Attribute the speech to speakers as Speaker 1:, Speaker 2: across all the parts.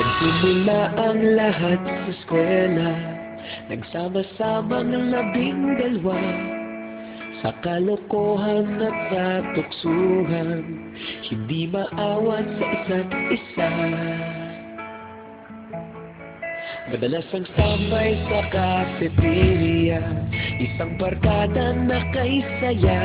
Speaker 1: Nagsimula ang lahat sa eskwela. Nagsama-sama ng labing dalawa. Sa kalokohan at sa tuksuhan Hindi maawat sa isa't isa. Madalas ang tambay sa cafeteria Isang barkada na kay saya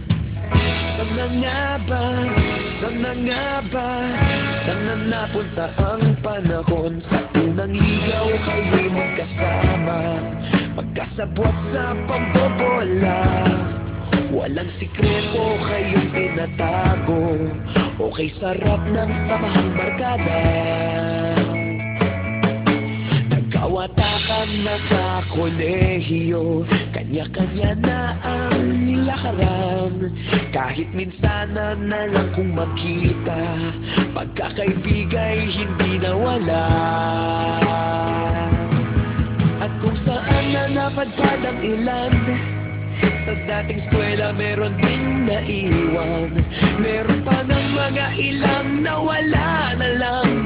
Speaker 1: Saan na nga ba? Saan na nga ba? Saan na napunta ang panahon? Sa unang ligaw kayo'y magkasama Magkasabwat sa pambobola Walang sikreto kayong tinatago Okay sarap ng samahang barkada Nagkawatakan na sa kolehiyo Kanya-kanya na ang nilakaran. Kahit minsan na lang kung magkita Pagkakaibigay hindi nawala. At kung saan na napadpad ang ilan sa dating eskwela meron ding naiwan. Meron pa ng mga lang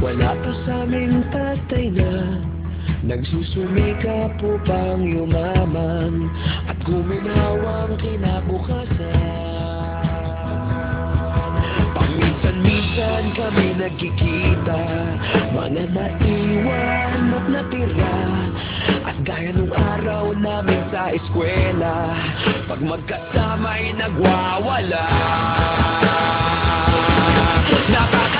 Speaker 1: Wala pa sa aming tatay na Nagsusumika po pang yumaman At guminawang kinabukasan? Paminsan-minsan kami nagkikita Mga naiwan at natira. At gaya nung araw namin sa eskwela Pag magkasama'y nagwawala. Nakakahirap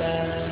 Speaker 1: الله